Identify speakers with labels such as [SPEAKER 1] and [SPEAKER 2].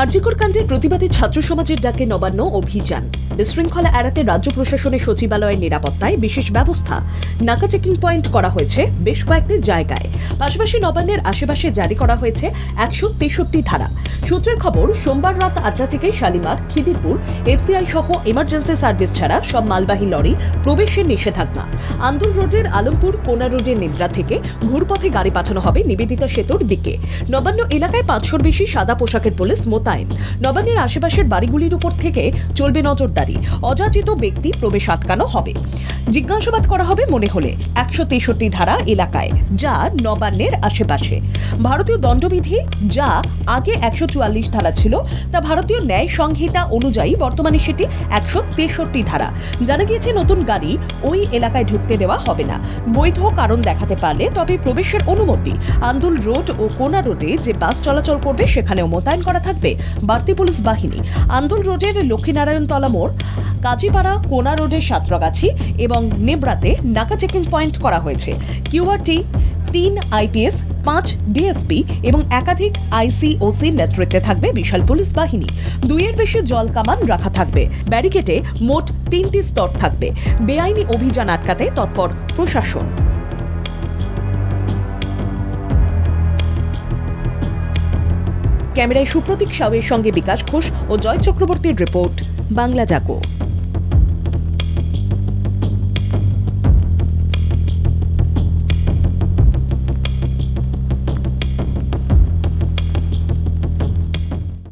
[SPEAKER 1] আরজিকর কাণ্ডের প্রতিবাদে ছাত্র সমাজের ডাকে নবান্ন অভিযান। বিশৃঙ্খলা এড়াতে রাজ্য প্রশাসনের সচিবালয়ের নিরাপত্তায় বিশেষ ব্যবস্থা। নাকা চেকিং পয়েন্ট করা হয়েছে বেশ কয়েকটি জায়গায়। পাশাপাশি নবান্নের আশেপাশে জারি করা হয়েছে একশো তেষট্টি ধারা। সূত্রের খবর, সোমবার রাত আটটা থেকে শালিমার, খিদিরপুর, এফসিআই সহ এমার্জেন্সি সার্ভিস ছাড়া সব মালবাহী লরি প্রবেশের নিষেধাজ্ঞা। আন্দুল রোডের আলমপুর কোনা রোডের নিদ্রা থেকে ঘুরপথে গাড়ি পাঠানো হবে নিবেদিতা সেতুর দিকে। নবান্ন এলাকায় পাঁচশোর বেশি সাদা পোশাকের পুলিশ মোতায়েন। নবান্নের আশেপাশের বাড়িগুলির উপর থেকে চলবে নজরদারি। অযাচিত ব্যক্তি প্রবেশ আটকানো হবে। জিজ্ঞাসাবাদ করা হবে মনে হলে একশো তেষট্টি ধারা এলাকায়, যা নবান্নের আশেপাশে। ভারতীয় দণ্ডবিধি, যা আগে একশো চুয়াল্লিশ ধারা ছিল, তা ভারতীয় ন্যায় সংহিতা অনুযায়ী বর্তমানে সেটি একশো তেষট্টি ধারা। জানা গিয়েছে নতুন গাড়ি ওই এলাকায় ঢুকতে দেওয়া হবে না। বৈধ কারণ দেখাতে পারলে তবে প্রবেশের অনুমতি। আন্দুল রোড ও কোনা রোডে যে বাস চলাচল করবে, সেখানেও মোতায়েন করা থাকবে বাড়তি পুলিশ বাহিনী। আন্দুল রোডের লক্ষ্মীনারায়ণতলা মোড় কাজীপাড়া কোনা রোডের সাঁতরাগাছি এবং নেবরাতে নাকা চেকিং পয়েন্ট করা হয়েছে। কিউআরটি তিন আইপিএস পাঁচ ডিএসপি এবং একাধিক আইসিওসির নেতৃত্বে থাকবে বিশাল পুলিশ বাহিনী। দুইয়ের বেশি জল কামান রাখা থাকবে। ব্যারিকেটে মোট তিনটি স্তর থাকবে। বেআইনি অভিযান আটকাতে তৎপর প্রশাসন। ক্যামেরায় সুপ্রতীক সাউয়ের সঙ্গে বিকাশ ঘোষ ও জয় চক্রবর্তীর রিপোর্ট বাংলা জাগো।